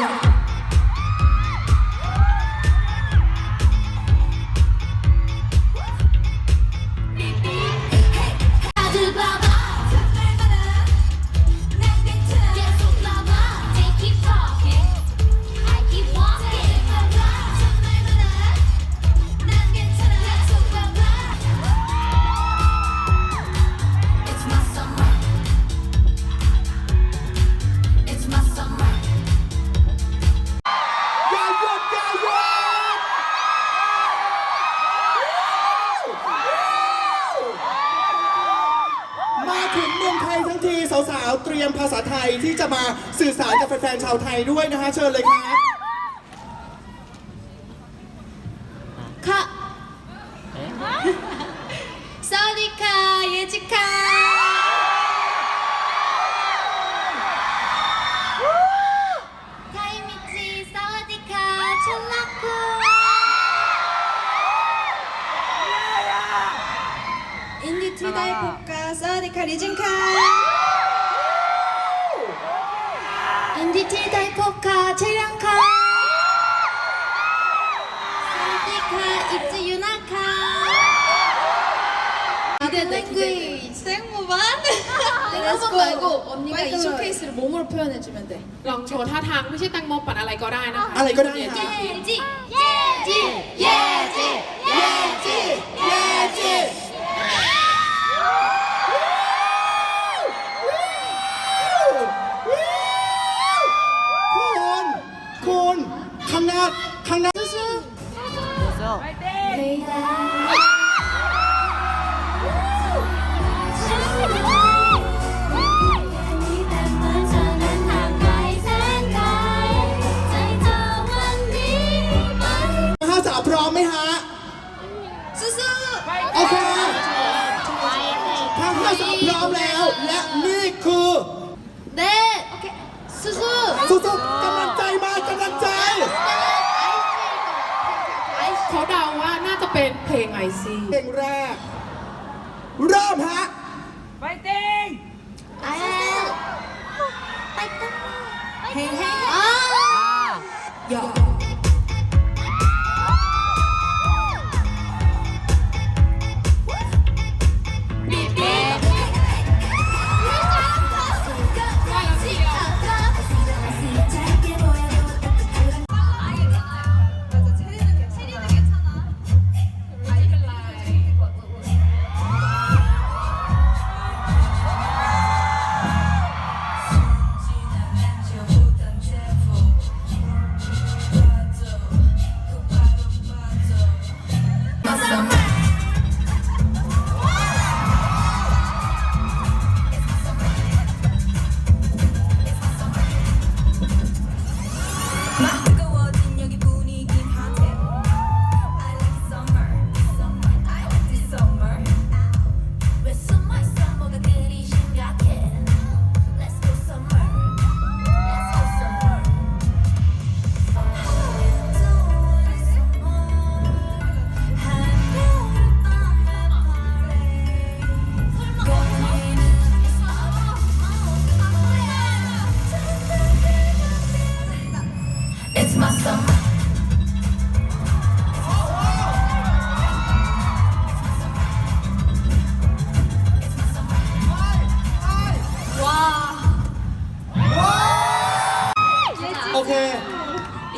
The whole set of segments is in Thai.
아 สาวๆ เตรียมภาษาไทยที่จะมาสื่อสารกับแฟนๆ ชาวไทยด้วยนะคะ เชิญเลยครับ ดีค่ะอิจิยุนะคะ 기대돼 기대 생모반 댄스 말고 언니가 이 빨리 쇼케이스를 몸으로 표현해주면 돼. ลองโชว์ท่าทางไม่ใช่แตงโมปัดอะไรก็ได้นะคะ อะไรก็ได้ เย็น ค่ะ เยจิเยจิ Right there. Right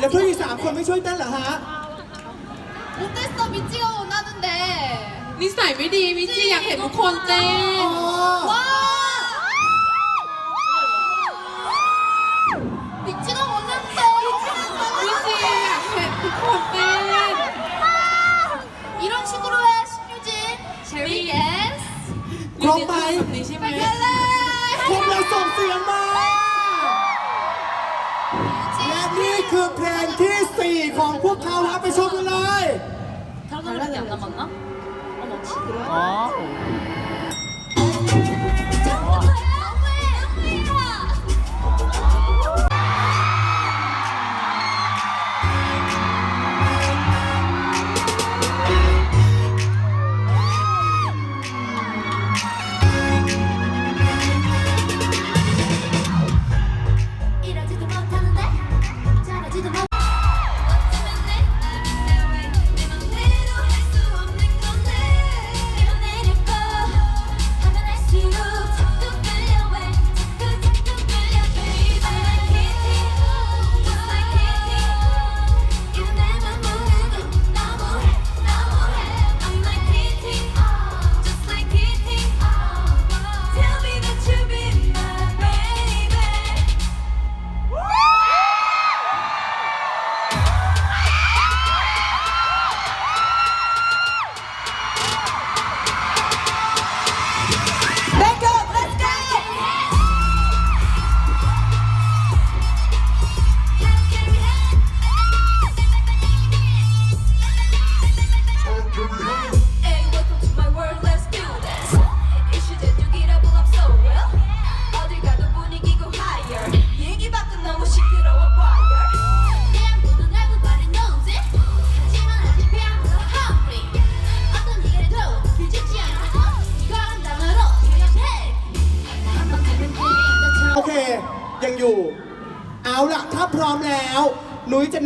แล้วเพื่อนอีกสามคนไม่ช่วยเต้นเหรอฮะ 못했어 미찌가 원하는데. นิสัยไม่ดีมิจิอยากเห็นทุกคนเต้น 와. ของพวกเขาฮะไปชมกันเลย 다른 노래밖에 안 남았나? 어머 그래? 이러지도 못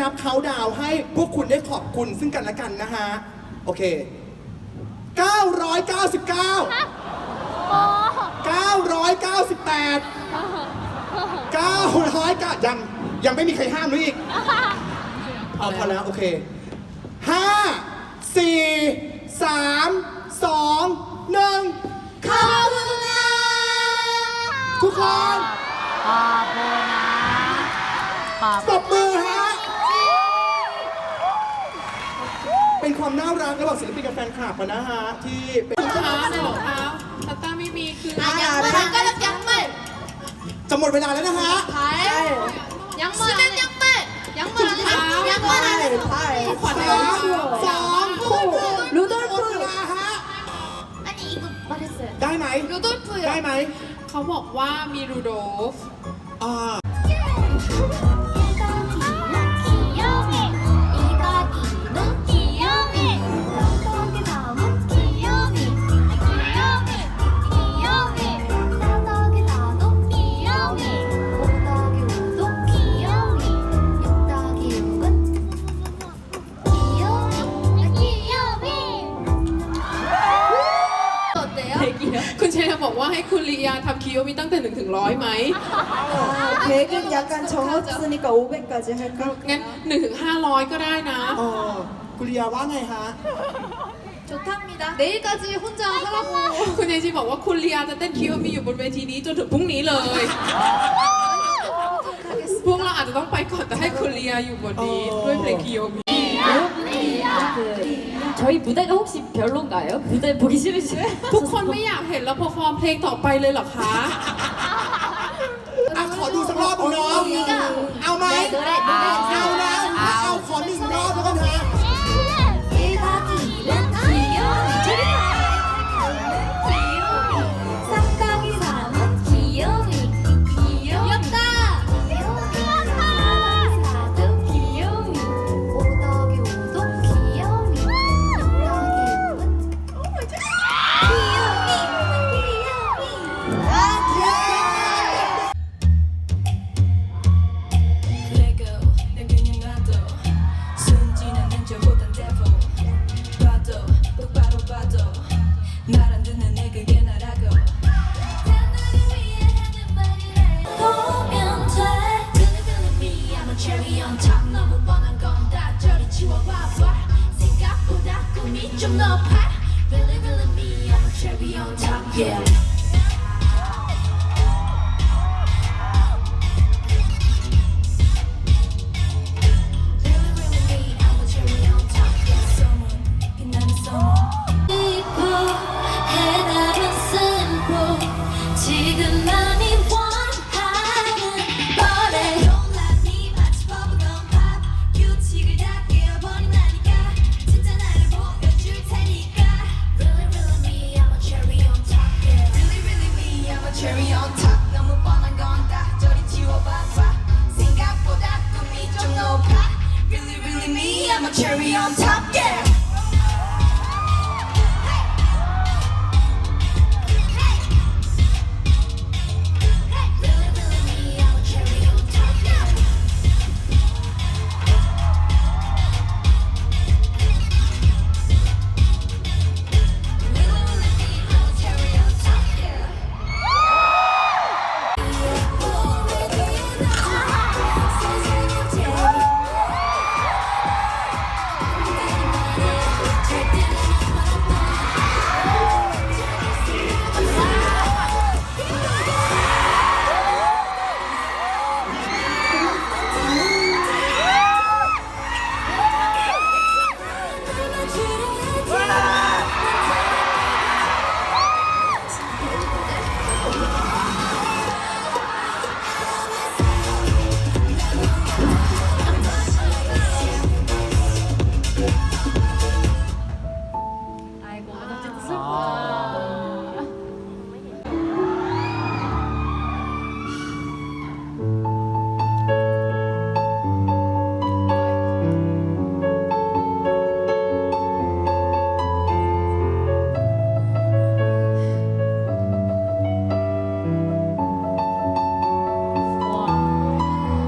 นุ้ยจะนับเขาน์ดาวน์ให้พวกคุณได้ขอบคุณซึ่งกันและกันนะฮะ โอเค 999 998 900กยังยังไม่มีใครห้ามนุ้ยอีก เอาพอแล้ว โอเคห้าสี่สามสองหนึ่งขอบคุณนะทุกคนตบมือฮะ ความน่ารักระหว่างศิลปินกับแฟนคลับอะนะฮะ ที่เป็น รองเท้าในรองเท้าตาต้าไม่มีคือ 아, 양말 발가락 양말 จะหมดเวลาแล้วนะฮะ 발 양말 안에 양말 양말 안에 아, 양말 안에 ขวัญใน สามสองหมด 루돌프 เวลาฮะ 아니 이거 말했어요 ได้ไหม 루돌프요 ได้ไหม เขาบอกว่ามีรูโดฟ อ่า 약간 적었으니까 500까지 할까? งั้นหนึ่งถึงห้าร้อยก็ได้นะ เออคุณเลียว่าไงฮะ 좋답니다 내일까지 혼자 하라고 คุณเอจิบอกว่าคุณลียาจะเต้นคิโยมิอยู่บนเวทีนี้จนถึงพรุ่งนี้เลย พวกเราอาจจะต้องไปก่อนแต่ให้คุณลียาอยู่บนนี้ด้วยเพลงคิโยมิ 그 저희 무대가 혹시 별론가요? 무대 보기 싫으시나요? ทุกคนไม่อยากเห็นเราเพอร์ฟอร์มเพลงต่อไปเลยเหรอคะ อะขอดูสักรอบหนึ่งน้อง เอาไหมเอาแล้วเอาขอหนึ่งรอบแล้วกันเถอะ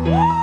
리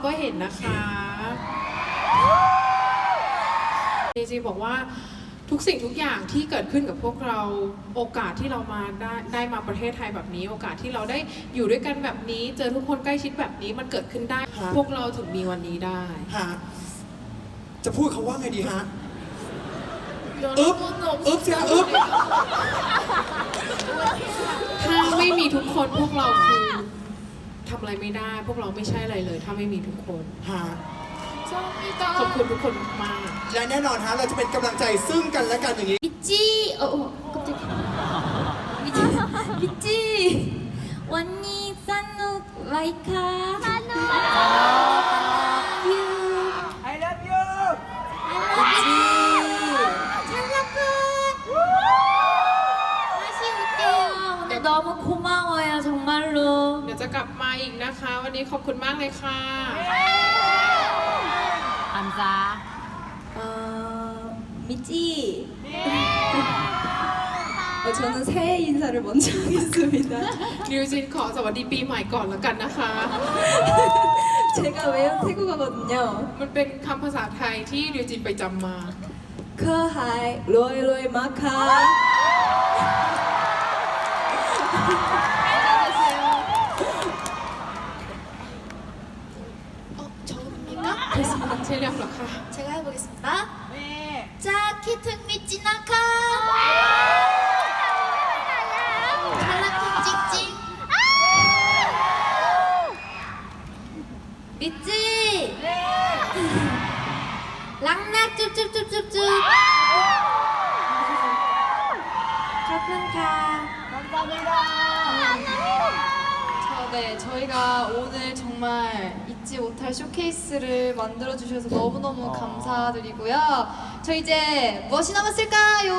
กเราก็เห็นนะคะจริงๆบอกว่าทุกสิ่งทุกอย่างที่เกิดขึ้นกับพวกเราโอกาสที่เรามาได้ได้มาประเทศไทยแบบนี้ โอกาสที่เราได้อยู่ด้วยกันแบบนี้ เจอทุกคนใกล้ชิดแบบนี้มันเกิดขึ้นได้ ฮะ พวกเราถึงมีวันนี้ได้ฮะจะพูดคำว่าไงดีฮะ อึ๊บอึ๊บเสียอึ๊บ ถ้าไม่มีทุกคนพวกเราคือ ทำอะไรไม่ได้ พวกเราไม่ใช่อะไรเลย ถ้าไม่มีทุกคน ฮะ ขอบคุณทุกคนมาก และแน่นอนฮะ เราจะเป็นกำลังใจซึ่งกันและกันอย่างนี้ 있지. 어, 어 깜짝이야. 있지. 있지. 원니 산누 와이카. 산누 อีกนะคะ วันนี้ขอบคุณมากเลยค่ะ 어, 미찌. 어, 저는 새해 인사를 먼저 하겠습니다. นิวจินขอสวัสดีปีใหม่ก่อนแล้วกันนะคะ 제가 외운 태국어거든요. มันเป็นคำภาษาไทยที่นิวจินไปจำมา 커하이 로이 로이 마카. 어 알겠습니다. 젤리한번 가. 제가 해보겠습니다. 네. 자, 키특미 찌나카. 찰랑킹 찡찡. 믿지? 네. 락락 쭈쭈쭈쭈쭈. 카푼카. 감사합니다. 음. 네, 저희가 오늘 정말 잊지 못할 쇼케이스를 만들어 주셔서 너무너무 감사드리고요. 저 이제 무엇이 남았을까요?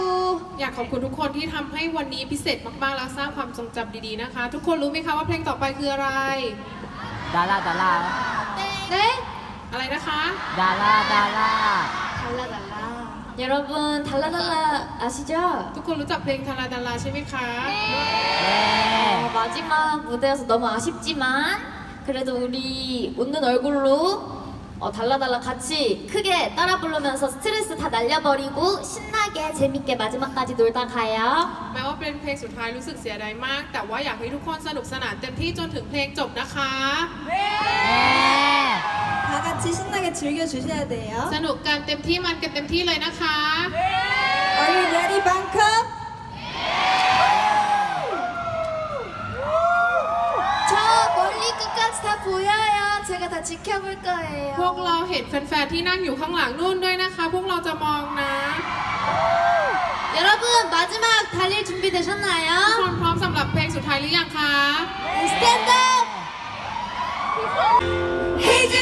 อยากขอบคุณทุกคนที่ทำให้วันนี้พิเศษมากๆ และสร้างความทรงจำดีๆนะคะ ทุกคนรู้ไหมคะว่าเพลงต่อไปคืออะไร ดาราดารา 네? อะไรนะคะ ดาราดารา 달라달라. 여러분 달라달라 아시죠? ทุกคนรู้จักเพลงทาราดาราใช่ไหมคะ เย้ 어, 마지막 무대여서 너무 아쉽지만 그래도 우리 웃는 얼굴로 어, 달라달라 같이 크게 따라 부르면서 스트레스 다 날려버리고 신나게 재밌게 마지막까지 놀다 가요. แม้ว่าเป็นเพลงสุดท้ายรู้สึกเสียดายมาก แต่ว่าอยากให้ทุกคนสนุกสนานเต็มที่จนถึงเพลงจบนะคะ เย้ 다 같이 신나게 즐겨주셔야 돼요. สนุกกันเต็มที่มันกันเต็มที่เลยนะคะ Are you ready, Bangkok? 저 멀리 끝까지 다 보여요. 제가 다 지켜볼 พว 거예요. กเราเห็นแฟนๆที่นั่งอยู่ข้างหลังนู่นด้วยนะคะ พวกเราจะมองนะ 여러분 마지막 달릴 ทุก 준비되셨나요? คนพร้อมสำหรับเพลงสุดท้ายหรือยังคะ 스탠드! 이제